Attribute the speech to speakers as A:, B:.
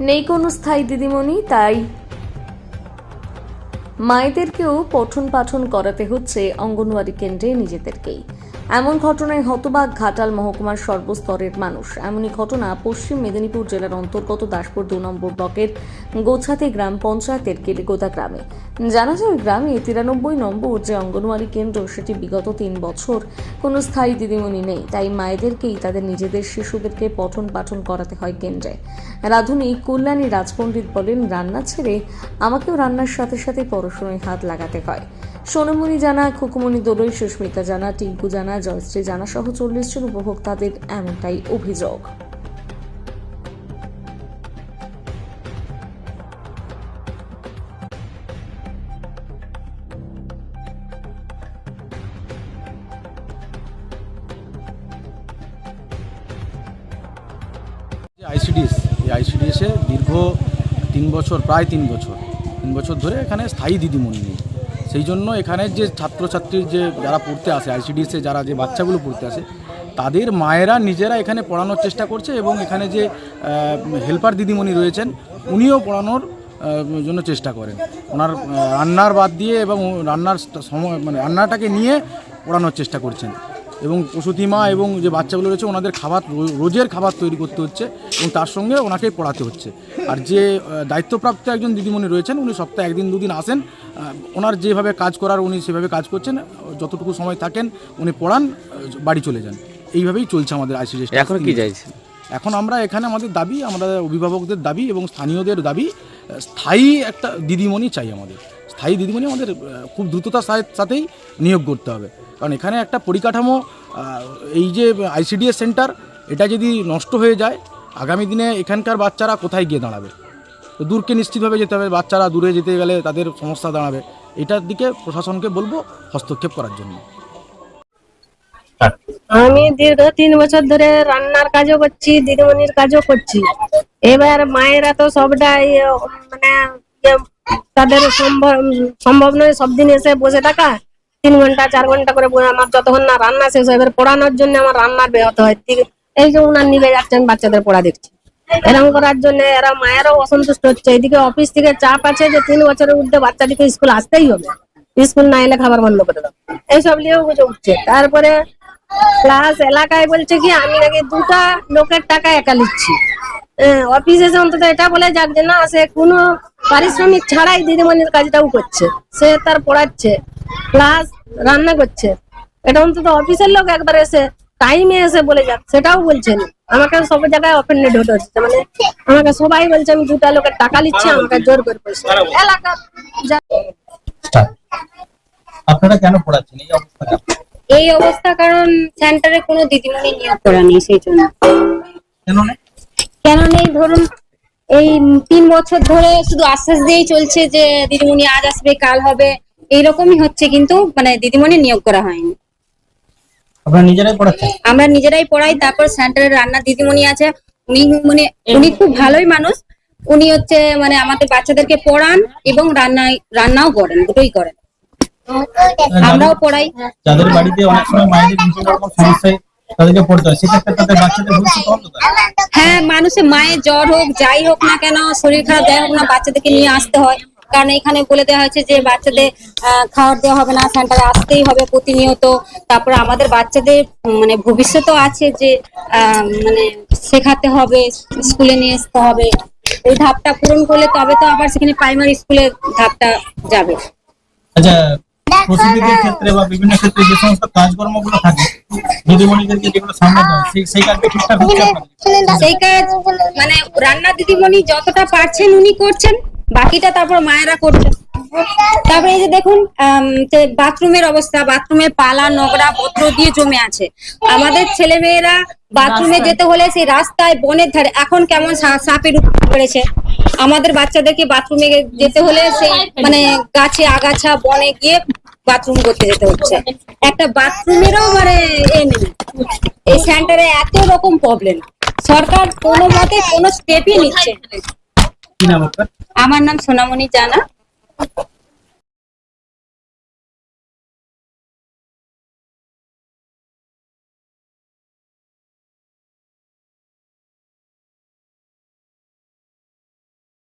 A: নেই কোনো স্থায়ী দিদিমণি তাই মায়েদেরকেও পঠন পাঠন করাতে হচ্ছে অঙ্গনওয়াড়ি কেন্দ্রে নিজেদেরকেই। এমন ঘটনায় হতবাক ঘাটাল মহকুমার সর্বস্তরের মানুষ। এমনই ঘটনা পশ্চিম মেদিনীপুর জেলার অন্তর্গত দাসপুর দু নম্বর ব্লকের গোছাতে গ্রাম পঞ্চায়েতের কেলিগোদা গ্রামে। জানা যায় গ্রামে তিরানব্বই নম্বর যে অঙ্গনওয়াড়ি কেন্দ্র, সেটি বিগত তিন বছর কোনো স্থায়ী দিদিমণি নেই। তাই মায়েদেরকেই তাদের নিজেদের শিশুদেরকে পঠন পাঠন করাতে হয় কেন্দ্রে। রাধুনী কল্যাণী রাজপণ্ডিত বলেন, রান্না ছেড়ে আমাকেও রান্নার সাথে সাথে পড়াশোনায় হাত লাগাতে হয়। সোনমণি জানা, খুকুমণি দোলই, সুস্মিতা জানা, টিঙ্কু জানা, জয়শ্রী জানা সহ চল্লিশ জন উপভোক্তাদের এমনটাই অভিযোগ।
B: আইসিডিএস এই আইসিডিএসে দীর্ঘ তিন বছর, প্রায় তিন বছর তিন বছর ধরে এখানে স্থায়ী দিদিমণি নেই। সেই জন্য এখানে যে ছাত্রছাত্রীর যে যারা পড়তে আসে আইসিডিএসে যারা যে বাচ্চাগুলো পড়তে আসে, তাদের মায়েরা নিজেরা এখানে পড়ানোর চেষ্টা করছে এবং এখানে যে হেল্পার দিদিমণি রয়েছেন, উনিও পড়ানোর জন্য চেষ্টা করেন। ওনার রান্নার বাদ দিয়ে এবং রান্নার সময় মানে রান্নাটাকে নিয়ে পড়ানোর চেষ্টা করছেন। এবং প্রসূতিমা এবং যে বাচ্চাগুলো রয়েছে ওনাদের খাবার রোজের খাবার তৈরি করতে হচ্ছে এবং তার সঙ্গে ওনাকে পড়াতে হচ্ছে। আর যে দায়িত্বপ্রাপ্ত একজন দিদিমণি রয়েছেন উনি সপ্তাহে একদিন দুদিন আসেন। ওনার যেভাবে কাজ করার উনি সেভাবে কাজ করছেন যতটুকু সময় থাকেন উনি পড়ান বাড়ি চলে যান। এইভাবেই চলছে আমাদের আইসিডিএস
C: এখন কি চাইছেন?
B: এখন আমরা এখানে আমাদের দাবি আমরা অভিভাবকদের দাবি এবং স্থানীয়দের দাবি স্থায়ী একটা দিদিমণি চাই আমাদের। স্থায়ী দিদিমণি আমাদের খুব দ্রুততার সাথেই নিয়োগ করতে হবে। কারণ এখানে একটা পরিকাঠামো এই যে আইসিডিএস সেন্টার, এটা যদি নষ্ট হয়ে যায়, আগামী দিনে এখানকার বাচ্চারা কোথায় গিয়ে দাঁড়াবে? তো দূরকে নিশ্চিতভাবে যেতে হবে, বাচ্চারা দূরে যেতে গেলে তাদের সমস্যা দাঁড়াবে। এটার দিকে প্রশাসনকে বলব হস্তক্ষেপ করার জন্য।
D: আমি দীর্ঘ তিন বছর ধরে রান্নার কাজও করছি, দিদিমণির কাজও করছি। এবার মায়েরা তো সবটাই মানে তাদের সম্ভব সম্ভব নয় সব দিন এসে বসে থাকা। তিন ঘণ্টা, চার ঘণ্টা করে আমার যতক্ষণ না রান্না শেষ হয়, এবার পড়ানোর জন্য আমার রান্নার ব্যাহত হয়। এই যে উনার নিবে যাচ্ছেন, বাচ্চাদের পড়া দেখছি। এরকম করার জন্য এরা মায়েরাও অসন্তুষ্ট হচ্ছে। এদিকে অফিস থেকে চাপ আছে যে তিন বছরের উঠতে বাচ্চাদিকে স্কুল আসতেই হবে। স্কুল না এলে খাবার বন্ধ করে দাও। এইসব নিয়েও বুঝে উঠছে। তারপরে প্লাস এলাকায় বলছে কি, আমি নাকি দুটা লোকের টাকা একা নিচ্ছি। অফিসে এসে অন্তত এটা বলে যাক যে না, সে কোনো পারিশ্রমিক ছাড়াই দিদিমণির কাজটাও করছে। সে তার পড়াচ্ছে। প্লাস রান্না করছে। এটা অন্তত অফিসের লোক একবার এসে টাইমে এসে বলে যাক সেটাও বলছেন আমাকে সব জায়গায় অফেন্ডেড হতে হচ্ছে। মানে আমাকে সবাই বলছে আমি দুটা লোকের টাকা নিচ্ছি আমাকে জোর করে পয়সা এলাকা
E: আপনারা কেন পড়াচ্ছেন? এই অবস্থাটা
F: এই অবস্থা কারণ সেন্টারে কোনো দিদিমণি নিয়োগ করা নেই সেই জন্য।
E: কেন নেই?
F: ধরুন এই তিন বছর ধরে শুধু আশ্বাস দিয়েই চলছে যে দিদিমণি আজ আসবে কাল হবে। এইরকমই হচ্ছে কিন্তু মানে দিদিমণি নিয়োগ করা হয়নি।
E: আপনারা নিজেরাই পড়াচ্ছেন?
F: আমরা নিজেরাই পড়াই তারপর সেন্টারের রান্না দিদিমণি আছে উনি মানে উনি খুব ভালোই মানুষ। উনি হচ্ছে মানে আমাদের বাচ্চাদেরকে পড়ান এবং রান্না রান্নাও করেন দুটোই করেন। আমরাও পড়াই।
E: যাদের বাড়িতে অনেক সময় মায়েদের বিভিন্ন রকম সমস্যায় তাদেরকে পড়তে হয় সেক্ষেত্রে তাদের বাচ্চাদের ভবিষ্যৎ অন্ধকার
F: হ্যাঁ মানুষের মায়ের জ্বর হোক যাই হোক না কেন শরীর খারাপ যাই হোক না বাচ্চাদেরকে নিয়ে আসতে হয়। কারণ এখানে বলে দেওয়া হয়েছে যে বাচ্চাদের খাওয়ার দেওয়া হবে না সেন্টারে আসতেই হবে প্রতিনিয়ত। তারপরে আমাদের বাচ্চাদের মানে ভবিষ্যৎও আছে যে মানে শেখাতে হবে স্কুলে নিয়ে আসতে হবে। ওই ধাপটা পূরণ করলে তবে তো আবার সেখানে প্রাইমারি স্কুলের ধাপটা যাবে।
E: আচ্ছা প্রসিদ্ধিদের ক্ষেত্রে বা বিভিন্ন ক্ষেত্রে যে সমস্ত কাজকর্মগুলো থাকে দিদিমণিদেরকে যেগুলো সামনে দেয় সেই সেই কাজটা ঠিকঠাক হচ্ছে
F: সেই কাজ মানে রান্না দিদিমণি যতটা পারছেন উনি করছেন। বাকিটা তারপর মায়েরা করছে। তারপরে এই যে দেখুন বাথরুমের অবস্থা বাথরুমে পালা নোংরা পত্র দিয়ে জমে আছে। আমাদের ছেলে মেয়েরা বাথরুমে যেতে হলে সেই রাস্তায় বনের ধারে এখন কেমন সাপের পড়েছে আমাদের বাচ্চাদেরকে বাথরুমে যেতে হলে সেই মানে গাছে আগাছা বনে গিয়ে বাথরুম করতে যেতে হচ্ছে। একটা বাথরুমেরও মানে এ নেই। এই সেন্টারে এত রকম প্রবলেম সরকার কোনো মতে কোনো স্টেপই নিচ্ছে
E: নাম আপনার
F: আমার নাম সোনামণি জানা।